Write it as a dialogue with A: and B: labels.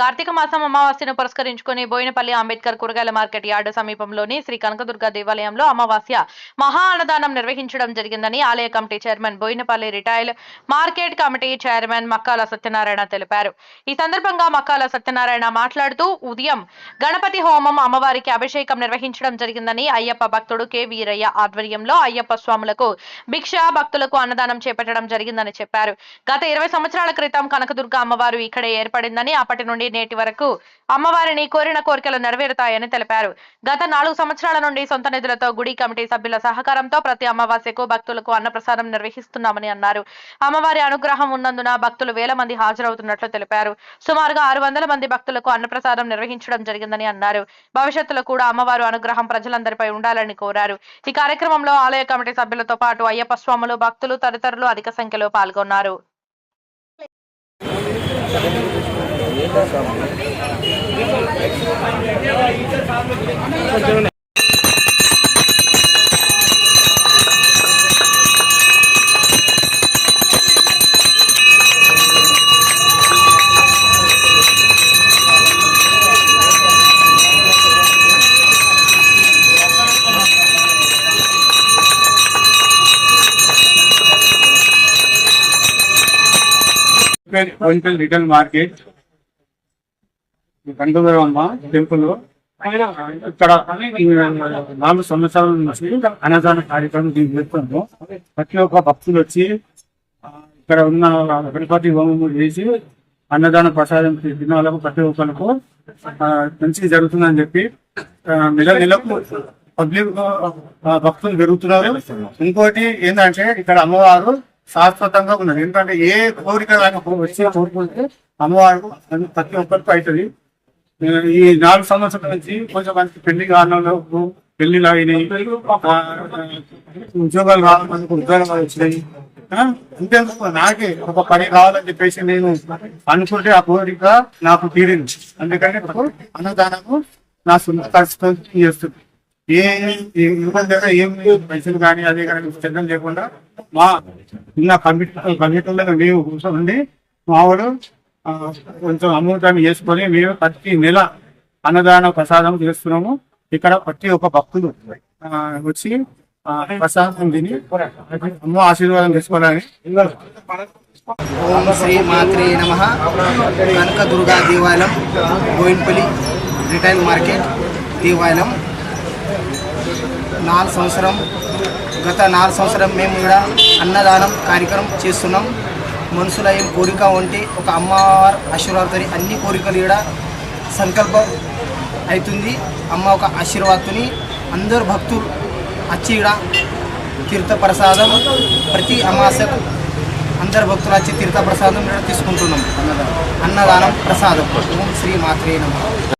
A: కార్తీక మాసం అమావాస్యను పురస్కరించుకుని బోయినపల్లి అంబేద్కర్ కూరగాయల మార్కెట్ యార్డు సమీపంలోని శ్రీ కనకదుర్గ దేవాలయంలో అమావాస్య మహా అన్నదానం నిర్వహించడం జరిగిందని ఆలయ committee chairman Boinapalli retail market committee chairman Makkala Satyanarayana తెలిపారు. ఈ సందర్భంగా మక్కాల సత్యనారాయణ మాట్లాడుతూ ఉదయం గణపతి హోమం అమ్మవారికి అభిషేకం నిర్వహించడం జరిగిందని అయ్యప్ప భక్తుడు కె. వీరయ్య ఆధ్వర్యంలో అయ్యప్ప స్వాములకు భిక్ష భక్తులకు అన్నదానం చేపట్టడం జరిగిందని చెప్పారు. గత ఇరవై సంవత్సరాల క్రితం కనకదుర్గ అమ్మవారు ఇక్కడే ఏర్పడిందని అప్పటి నుండి నేటి వరకు అమ్మవారిని కోరిన కోరికలు నెరవేరుతాయని తెలిపారు. గత నాలుగు సంవత్సరాల నుండి సొంత నిధులతో గుడి కమిటీ సభ్యుల సహకారంతో ప్రతి అమావాస్యకు భక్తులకు అన్నప్రసాదం నిర్వహిస్తున్నామని అన్నారు. అమ్మవారి అనుగ్రహం ఉన్నందున భక్తులు వేల మంది హాజరవుతున్నట్లు తెలిపారు. సుమారుగా ఆరు వందల మంది భక్తులకు అన్నప్రసాదం నిర్వహించడం జరిగిందని అన్నారు. భవిష్యత్తులో కూడా అమ్మవారు అనుగ్రహం ప్రజలందరిపై ఉండాలని కోరారు. ఈ కార్యక్రమంలో ఆలయ కమిటీ సభ్యులతో పాటు అయ్యప్ప స్వాములు భక్తులు తదితరులు అధిక సంఖ్యలో పాల్గొన్నారు.
B: ఒంటల్ రిటైల్ మార్కెట్ కనకదురమ్మ టెంపుల్ ఇక్కడ నాలుగు సంవత్సరాల నుంచి అన్నదాన కార్యక్రమం దీన్ని చేస్తున్నాము ప్రతి ఒక్క భక్తులు వచ్చి ఇక్కడ ఉన్న గణపతి హోమము చేసి అన్నదాన ప్రసాదం తిన్న వాళ్ళకు ప్రతి ఒక్కరికి మంచి మంచిగా జరుగుతుందని చెప్పి నెల నెలకు పబ్లిక్ భక్తులు పెరుగుతున్నారు. ఇంకోటి ఏంటంటే ఇక్కడ అమ్మవారు శాశ్వతంగా ఉన్నది ఎందుకంటే ఏ కోరిక వచ్చి కోరుకుంటే అమ్మవారు ప్రతి ఒక్కరికి అవుతుంది. ఈ నాలుగు సంవత్సరాల నుంచి కొంచెం మంది పెళ్ళి కారణంలో పెళ్ళిలు అయినాయి. ఉద్యోగాలు రావాలి ఉద్యోగాలు వచ్చినాయి. అంతే నాకే ఒక పని కావాలని చెప్పేసి నేను అనుకుంటే ఆ కోరిక నాకు తీరింది. అందుకని ఇప్పుడు అన్నదానము నా సొంత ఖర్చుతో చేస్తుంది ఏ ఇబ్బంది దగ్గర ఏం లేదు. పైసలు కానీ అదే కానీ చెందం లేకుండా మా ఇలా కమిటీ కమిటీలో మేము కూర్చోండి మావాడు కొంచెం అమౌంట్ అని వేసుకొని మేము ప్రతి నెల అన్నదాన ప్రసాదం చేస్తున్నాము. ఇక్కడ ప్రతి ఒక్క భక్తులు వచ్చి ప్రసాదం తిని అమ్మ ఆశీర్వాదం తీసుకోవాలని
C: ఓం శ్రీ మాత్రే నమ. కనక దుర్గా దేవాలయం గోయిన్పల్లి రిటైల్ మార్కెట్ దేవాలయం. నాలుగు సంవత్సరం గత నాలుగు సంవత్సరం మేము ఇక్కడ అన్నదానం కార్యక్రమం చేస్తున్నాం. మనసులో ఏం కోరిక ఉంటే ఒక అమ్మవారు ఆశీర్వాదంతో అన్ని కోరికలు కూడా సంకల్పం అవుతుంది అమ్మ ఒక ఆశీర్వాదతోని అందరు భక్తులు వచ్చి కీర్థ ప్రసాదం ప్రతి అమాసకు అందరు భక్తులు వచ్చి తీర్థప్రసాదం కూడా తీసుకుంటున్నాం. అన్నదానం ప్రసాదం. ఓం శ్రీ మాత్రే నమ.